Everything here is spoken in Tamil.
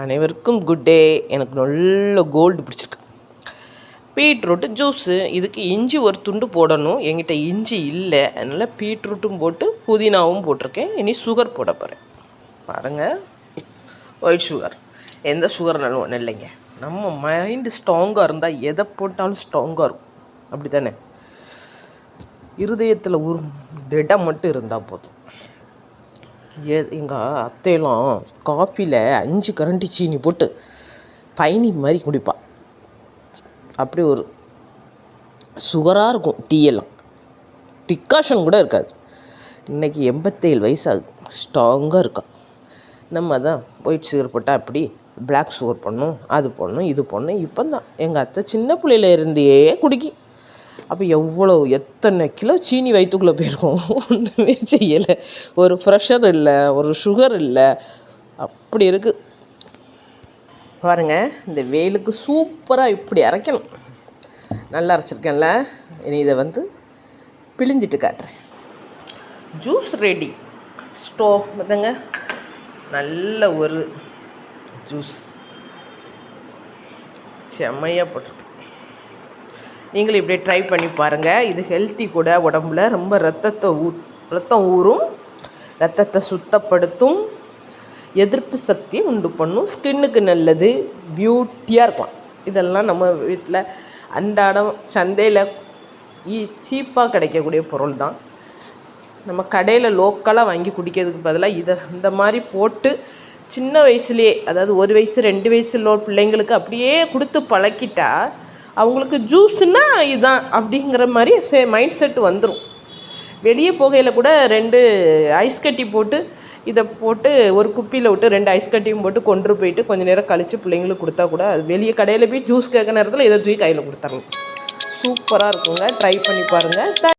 அனைவருக்கும் குட் டே எனக்கு நல்ல கோல்டு பிடிச்சிருக்கு. பீட்ரூட்டு ஜூஸு இதுக்கு இஞ்சி ஒரு துண்டு போடணும். என்கிட்ட இஞ்சி இல்லை. அதனால் பீட்ரூட்டும் போட்டு புதினாவும் போட்டிருக்கேன். இனி சுகர் போட போகிறேன் பாருங்கள் ஒயிட் சுகர் எந்த சுகர்னாலும் ஒன்றும் இல்லைங்க. நம்ம மைண்டு ஸ்ட்ராங்காக இருந்தால் எதை போட்டாலும் ஸ்ட்ராங்காக இருக்கும். அப்படி தானே இருதயத்தில் ஒரு திடம் மட்டும் இருந்தால் போதும். எ எங்கள் அத்தையெல்லாம் காஃபியில் அஞ்சு கரண்டி சீனி போட்டு பயணி மாதிரி குடிப்பாள் அப்படி ஒரு சுகராக இருக்கும் டீ எல்லாம். டிக்காஷன் கூட இருக்காது. இன்றைக்கி எண்பத்தேழு வயசாகுது. ஸ்ட்ராங்காக இருக்கா. நம்ம தான் ஒயிட் சுகர் போட்டால் அப்படி பிளாக் சுகர் பண்ணும் அது பண்ணும் இது பண்ணும் இப்போ தான் எங்கள் அத்தை சின்ன பிள்ளையில இருந்தே குடிக்கி. அப்போ எவ்வளோ எத்தனை கிலோ சீனி வயிற்றுக்குள்ளே போயிருக்கோம்? ஒன்றுமே செய்யலை. ஒரு ப்ரெஷர் இல்லை ஒரு சுகர் இல்லை. அப்படி இருக்குது பாருங்கள் இந்த வெயிலுக்கு சூப்பராக இப்படி அரைக்கணும். நல்லா அரைச்சிருக்கேன்ல. இனி இதை வந்து பிழிஞ்சிட்டு காட்டுறேன். ஜூஸ் ரெடி ஸ்டோ பார்த்துங்க நல்ல ஒரு ஜூஸ் செம்மையாக போட்டிருக்கு. நீங்களும் இப்படியே ட்ரை பண்ணி பாருங்கள் இது ஹெல்த்தி கூட உடம்புல ரொம்ப ரத்தத்தை ஊ ரத்தம் ஊறும். ரத்தத்தை சுத்தப்படுத்தும். எதிர்ப்பு சக்தியை உண்டு பண்ணும். ஸ்கின்னுக்கு நல்லது பியூட்டியாக இருக்கலாம். இதெல்லாம் நம்ம வீட்டில் அன்றாடம் சந்தையில் சீப்பாக கிடைக்கக்கூடிய பொருள் தான். நம்ம கடையில் லோக்கலாக வாங்கி குடிக்கிறதுக்கு பதிலாக இதை இந்த மாதிரி போட்டு சின்ன வயசுலேயே அதாவது ஒரு வயசு ரெண்டு வயசு பிள்ளைங்களுக்கு அப்படியே கொடுத்து பழக்கிட்டா அவங்களுக்கு ஜூஸ்னால் இதுதான் அப்படிங்கிற மாதிரி சே மைண்ட் செட் வந்துடும் வெளியே போகையில் கூட ரெண்டு ஐஸ் கட்டி போட்டு இதை போட்டு ஒரு குப்பியில் விட்டு ரெண்டு ஐஸ் கட்டியும் போட்டு கொண்டு போயிட்டு கொஞ்சம் நேரம் கழித்து பிள்ளைங்களுக்கு கொடுத்தா கூட அது வெளியே கடையில் போய் ஜூஸ் கேட்க நேரத்தில் இதை தூக்கி கையில் கொடுத்துர்லாம் சூப்பராக இருக்குங்க. ட்ரை பண்ணி பாருங்கள்